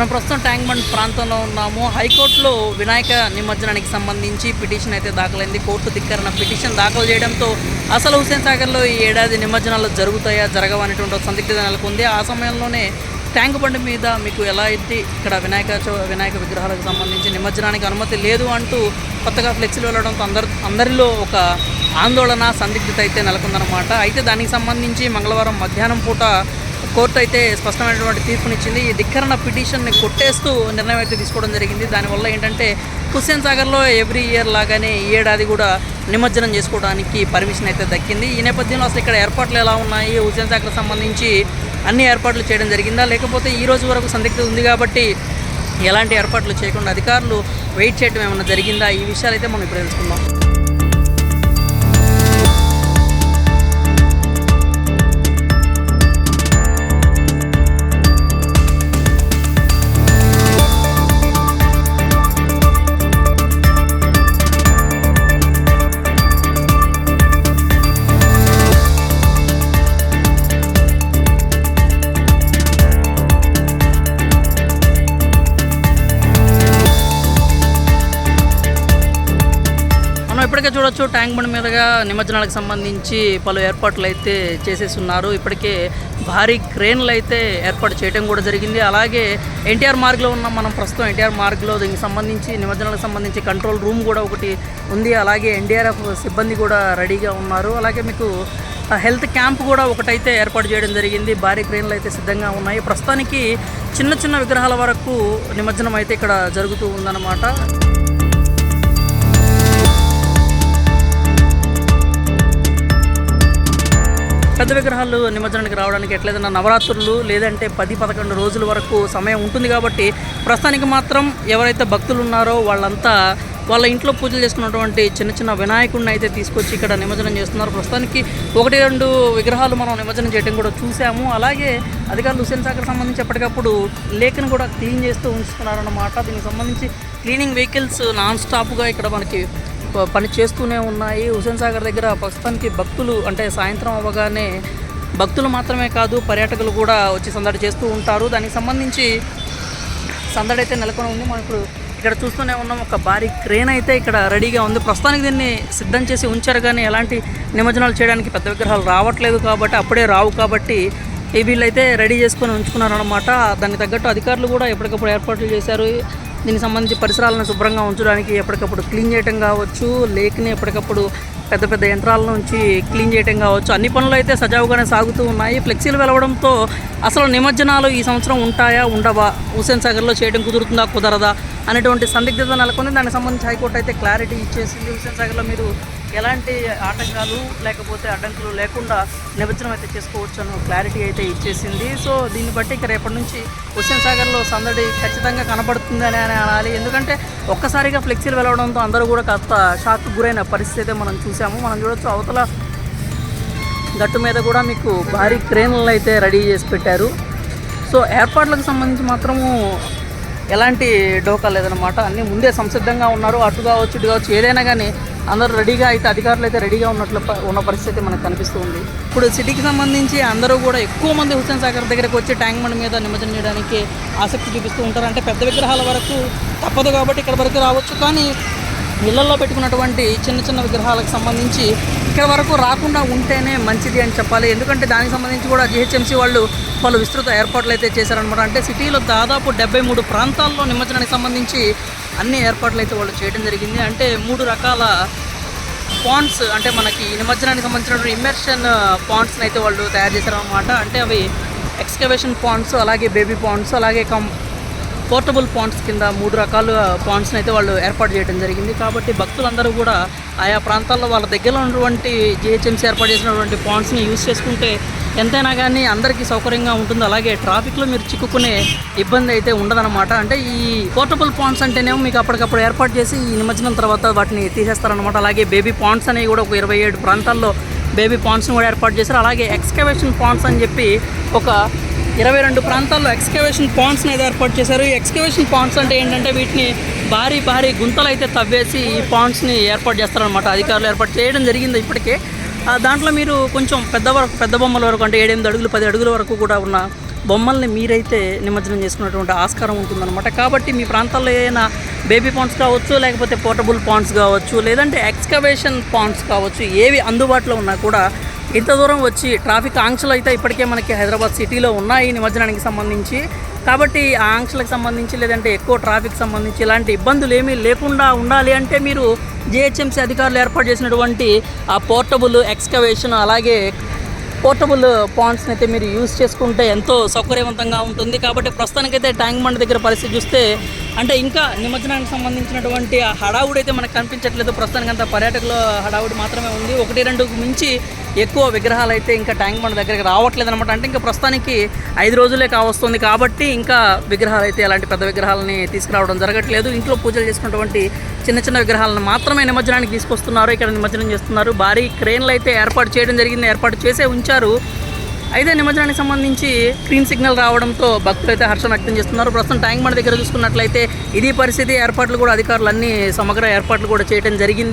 మనం ప్రస్తుతం tank bund ప్రాంతంలో ఉన్నాము. హైకోర్టులో వినాయక నిమజ్జనానికి సంబంధించి పిటిషన్ అయితే దాఖలైంది. కోర్టు ధిక్కరణ పిటిషన్ దాఖలు చేయడంతో అసలు హుసేన్ సాగర్లో ఈ ఏడాది నిమజ్జనాలు జరుగుతాయా జరగవా అనేటువంటి సందిగ్ధత నెలకొంది. ఆ సమయంలోనే ట్యాంక్ బండ్ మీద మీకు ఎలా అయితే ఇక్కడ వినాయక వినాయక విగ్రహాలకు సంబంధించి నిమజ్జనానికి అనుమతి లేదు అంటూ కొత్తగా ఫ్లెక్సీలు వెళ్ళడంతో అందరి అందరిలో ఒక ఆందోళన సందిగ్ధత అయితే నెలకొందనమాట అయితే దానికి సంబంధించి మంగళవారం మధ్యాహ్నం పూట కోర్టు అయితే స్పష్టమైనటువంటి తీర్పునిచ్చింది. ఈ ధిక్కరణ పిటిషన్ని కొట్టేస్తూ నిర్ణయం అయితే తీసుకోవడం జరిగింది. దానివల్ల ఏంటంటే హుస్సేన్ సాగర్లో ఎవ్రీ ఇయర్ లాగానే ఈ ఏడాది కూడా నిమజ్జనం చేసుకోవడానికి పర్మిషన్ అయితే దక్కింది. ఈ నేపథ్యంలో అసలు ఇక్కడ ఏర్పాట్లు ఎలా ఉన్నాయి? హుస్సేన్ సాగర్ సంబంధించి అన్ని ఏర్పాట్లు చేయడం జరిగిందా? లేకపోతే ఈ రోజు వరకు సందిగ్ధత ఉంది కాబట్టి ఎలాంటి ఏర్పాట్లు చేయకుండా అధికారులు వెయిట్ చేయడం ఏమైనా జరిగిందా? ఈ విషయాలు అయితే మనం ఇప్పుడు తెలుసుకుందాం. మనం ఇప్పటికే చూడొచ్చు ట్యాంక్ బండ్ మీదుగా నిమజ్జనాలకు సంబంధించి పలు ఏర్పాట్లు అయితే చేసేసి ఉన్నారు ఇప్పటికే భారీ క్రేన్లు అయితే ఏర్పాటు చేయడం కూడా జరిగింది. అలాగే ఎన్టీఆర్ మార్గ్లో ఉన్న మనం ప్రస్తుతం ఎన్టీఆర్ మార్గ్లో దీనికి సంబంధించి నిమజ్జనాలకు సంబంధించి కంట్రోల్ రూమ్ కూడా ఒకటి ఉంది. అలాగే ఎన్డీఆర్ఎఫ్ సిబ్బంది కూడా రెడీగా ఉన్నారు. అలాగే మీకు హెల్త్ క్యాంప్ కూడా ఒకటైతే ఏర్పాటు చేయడం జరిగింది. భారీ క్రేన్లు అయితే సిద్ధంగా ఉన్నాయి. ప్రస్తుతానికి చిన్న చిన్న విగ్రహాల వరకు నిమజ్జనం అయితే ఇక్కడ జరుగుతూ ఉందన్నమాట. పెద్ద విగ్రహాలు నిమజ్జనానికి రావడానికి ఎట్లేదన్నా నవరాత్రులు లేదంటే పది పదకొండు రోజుల వరకు సమయం ఉంటుంది కాబట్టి ప్రస్తుతానికి మాత్రం ఎవరైతే భక్తులు ఉన్నారో వాళ్ళంతా వాళ్ళ ఇంట్లో పూజలు చేసుకున్నటువంటి చిన్న చిన్న వినాయకుడిని అయితే తీసుకొచ్చి ఇక్కడ నిమజ్జనం చేస్తున్నారు. ప్రస్తుతానికి ఒకటి రెండు విగ్రహాలు మనం నిమజ్జనం చేయడం కూడా చూసాము అలాగే అధికారులు హుసేన్ సాగర్ సంబంధించి ఎప్పటికప్పుడు లేఖను కూడా క్లీన్ చేస్తూ ఉంచుతున్నారన్నమాట. దీనికి సంబంధించి క్లీనింగ్ వెహికల్స్ నాన్ స్టాప్గా ఇక్కడ మనకి పని చేస్తూనే ఉన్నాయి. హుసేన్ సాగర్ దగ్గర ప్రస్తుతానికి భక్తులు అంటే సాయంత్రం అవ్వగానే భక్తులు మాత్రమే కాదు పర్యాటకులు కూడా వచ్చి సందడి చేస్తూ ఉంటారు. దానికి సంబంధించి సందడి అయితే నెలకొని ఉంది. మనం ఇప్పుడు ఇక్కడ చూస్తూనే ఉన్నాం. ఒక భారీ క్రేన్ అయితే ఇక్కడ రెడీగా ఉంది. ప్రస్తుతానికి దీన్ని సిద్ధం చేసి ఉంచారు కానీ ఎలాంటి నిమజ్జనాలు చేయడానికి పెద్ద విగ్రహాలు రావట్లేదు కాబట్టి అప్పుడే రావు కాబట్టి ఈ వీళ్ళైతే రెడీ చేసుకొని ఉంచుకున్నారు అనమాట దానికి తగ్గట్టు అధికారులు కూడా ఎప్పటికప్పుడు ఏర్పాట్లు చేశారు. దీనికి సంబంధించి పరిసరాలను శుభ్రంగా ఉంచడానికి ఎప్పటికప్పుడు క్లీన్ చేయటం కావచ్చు లేక్ని ఎప్పటికప్పుడు పెద్ద పెద్ద యంత్రాల నుంచి క్లీన్ చేయటం కావచ్చు. అన్ని పనులు అయితే సజావుగానే సాగుతూ ఉన్నాయి. ఫ్లెక్సీలు వెలవడంతో అసలు నిమజ్జనాలు ఈ సంవత్సరం ఉంటాయా ఉండవా? హుసేన్ సాగర్లో చేయడం కుదురుతుందా కుదరదా? అనేటువంటి సందిగ్ధత నెలకొని దానికి సంబంధించి హైకోర్టు అయితే క్లారిటీ ఇచ్చేసింది హుసేన్ సాగర్లో. మీరు ఎలాంటి ఆటంకాలు లేకపోతే అడ్డంకులు లేకుండా నిమజ్జనం అయితే చేసుకోవచ్చు అని క్లారిటీ అయితే ఇచ్చేసింది. సో దీన్ని బట్టి ఇక రేపటి నుంచి హుస్సేన్ సాగర్లో సందడి ఖచ్చితంగా కనబడుతుంది అని అనాలి. ఎందుకంటే ఒక్కసారిగా ఫ్లెక్సీలు వెళ్ళడంతో అందరూ కూడా కాస్త షాక్ గురైన పరిస్థితి అయితే మనం చూసాము. మనం చూడొచ్చు అవతల గట్టు మీద కూడా మీకు భారీ క్రేన్లు అయితే రెడీ చేసి పెట్టారు. సో ఏర్పాట్లకు సంబంధించి మాత్రము ఎలాంటి డోకా లేదనమాట అన్నీ ముందే సంసిద్ధంగా ఉన్నారు. అటు కావచ్చు ఇటు కావచ్చు ఏదైనా కానీ అందరూ రెడీగా అయితే అధికారులు అయితే రెడీగా ఉన్నట్లు ప- ఉన్న పరిస్థితి మనకు కనిపిస్తూ ఉంది. ఇప్పుడు సిటీకి సంబంధించి అందరూ కూడా ఎక్కువ మంది హుస్సేన్ సాగర్ దగ్గరకు వచ్చి ట్యాంక్ బండ్ మీద నిమజ్జనం చేయడానికి ఆసక్తి చూపిస్తూ ఉంటారు. అంటే పెద్ద విగ్రహాల వరకు తప్పదు కాబట్టి ఇక్కడ వరకు రావచ్చు. కానీ ఇళ్ళలో పెట్టుకున్నటువంటి చిన్న చిన్న విగ్రహాలకు సంబంధించి ఇక్కడ వరకు రాకుండా ఉంటేనే మంచిది అని చెప్పాలి. ఎందుకంటే దానికి సంబంధించి కూడా జిహెచ్ఎంసీ వాళ్ళు వాళ్ళు విస్తృత ఏర్పాట్లు అయితే చేశారనమాట అంటే సిటీలో దాదాపు డెబ్బై మూడు ప్రాంతాల్లో నిమజ్జనానికి సంబంధించి అన్ని ఏర్పాట్లు అయితే వాళ్ళు చేయడం జరిగింది. అంటే మూడు రకాల పాండ్స్ అంటే మనకి నిమజ్జనానికి సంబంధించినటువంటి ఇమ్మర్షన్ పాండ్స్ని అయితే వాళ్ళు తయారు చేశారనమాట అంటే అవి ఎక్స్కవేషన్ పాండ్స్ అలాగే బేబీ పాండ్స్ అలాగే కం పోర్టబుల్ పాండ్స్ కింద మూడు రకాల పాండ్స్ని అయితే వాళ్ళు ఏర్పాటు చేయడం జరిగింది. కాబట్టి భక్తులందరూ కూడా ఆయా ప్రాంతాల్లో వాళ్ళ దగ్గరలో ఉన్నటువంటి జిహెచ్ఎంసీ ఏర్పాటు చేసినటువంటి పాండ్స్ని యూజ్ చేసుకుంటే ఎంతైనా కానీ అందరికీ సౌకర్యంగా ఉంటుంది. అలాగే ట్రాఫిక్లో మీరు చిక్కుకునే ఇబ్బంది అయితే ఉండదన్నమాట. అంటే ఈ పోర్టబుల్ పాండ్స్ అంటేనేమో మీకు అప్పటికప్పుడు ఏర్పాటు చేసి ఈ నిమజ్జనం తర్వాత వాటిని తీసేస్తారనమాట అలాగే బేబీ పాండ్స్ అనేవి కూడా ఒక ఇరవై ఏడు ప్రాంతాల్లో బేబీ పాండ్స్ని కూడా ఏర్పాటు చేశారు. అలాగే ఎక్స్కవేషన్ పాండ్స్ అని చెప్పి ఒక ఇరవై రెండు ప్రాంతాల్లో ఎక్స్కవేషన్ పాండ్స్ని అయితే ఏర్పాటు చేశారు. ఈ ఎక్స్కవేషన్ పాండ్స్ అంటే ఏంటంటే వీటిని భారీ భారీ గుంతలు అయితే తవ్వేసి ఈ పాండ్స్ని ఏర్పాటు చేస్తారనమాట అధికారులు ఏర్పాటు చేయడం జరిగింది ఇప్పటికే. ఆ దాంట్లో మీరు కొంచెం పెద్ద వరకు పెద్ద బొమ్మల వరకు అంటే ఏడెనిమిది అడుగులు పది అడుగుల వరకు కూడా ఉన్న బొమ్మల్ని మీరైతే నిమజ్జనం చేసుకున్నటువంటి ఆస్కారం ఉంటుందన్నమాట. కాబట్టి మీ ప్రాంతాల్లో ఏదైనా బేబీ పాండ్స్ కావచ్చు లేకపోతే పోర్టబుల్ పాండ్స్ కావచ్చు లేదంటే ఎక్స్కవేషన్ పాండ్స్ కావచ్చు ఏవి అందుబాటులో ఉన్నా కూడా ఇంత దూరం వచ్చి ట్రాఫిక్ ఆంక్షలు అయితే ఇప్పటికే మనకి హైదరాబాద్ సిటీలో ఉన్నాయి నిమజ్జనానికి సంబంధించి. కాబట్టి ఆ ఆంక్షలకు సంబంధించి లేదంటే ఎక్కువ ట్రాఫిక్ సంబంధించి ఇలాంటి ఇబ్బందులు ఏమీ లేకుండా ఉండాలి అంటే మీరు జిహెచ్ఎంసీ అధికారులు ఏర్పాటు చేసినటువంటి ఆ పోర్టబుల్ ఎక్స్కవేషన్ అలాగే పోర్టబుల్ పాండ్స్ని అయితే మీరు యూజ్ చేసుకుంటే ఎంతో సౌకర్యవంతంగా ఉంటుంది. కాబట్టి ప్రస్తుతానికైతే ట్యాంక్ బండ్ దగ్గర పరిస్థితి చూస్తే అంటే ఇంకా నిమజ్జనానికి సంబంధించినటువంటి ఆ హడావుడి అయితే మనకు కనిపించట్లేదు. ప్రస్తుతానికి అంత పర్యాటకుల హడావుడి మాత్రమే ఉంది. ఒకటి రెండుకు మించి ఎక్కువ విగ్రహాలు అయితే ఇంకా ట్యాంక్ బండ్ దగ్గరికి రావట్లేదు అనమాట అంటే ఇంకా ప్రస్తుతానికి ఐదు రోజులే కావస్తుంది కాబట్టి ఇంకా విగ్రహాలు అయితే అలాంటి పెద్ద విగ్రహాలని తీసుకురావడం జరగట్లేదు. ఇంట్లో పూజలు చేసుకున్నటువంటి చిన్న చిన్న విగ్రహాలను మాత్రమే నిమజ్జనానికి తీసుకొస్తున్నారు. ఇక్కడ నిమజ్జనం చేస్తున్నారు. భారీ క్రేన్లు అయితే ఏర్పాటు చేయడం జరిగింది. ఏర్పాటు చేసే ఉంచారు. అయితే నిమజ్జనానికి సంబంధించి గ్రీన్ సిగ్నల్ రావడంతో భక్తులు అయితే హర్షం వ్యక్తం చేస్తున్నారు. ప్రస్తుతం ట్యాంక్ బండ్ దగ్గర చూసుకున్నట్లయితే ఇది పరిస్థితి. ఏర్పాట్లు కూడా అధికారులు అన్ని సమగ్ర ఏర్పాట్లు కూడా చేయడం జరిగింది.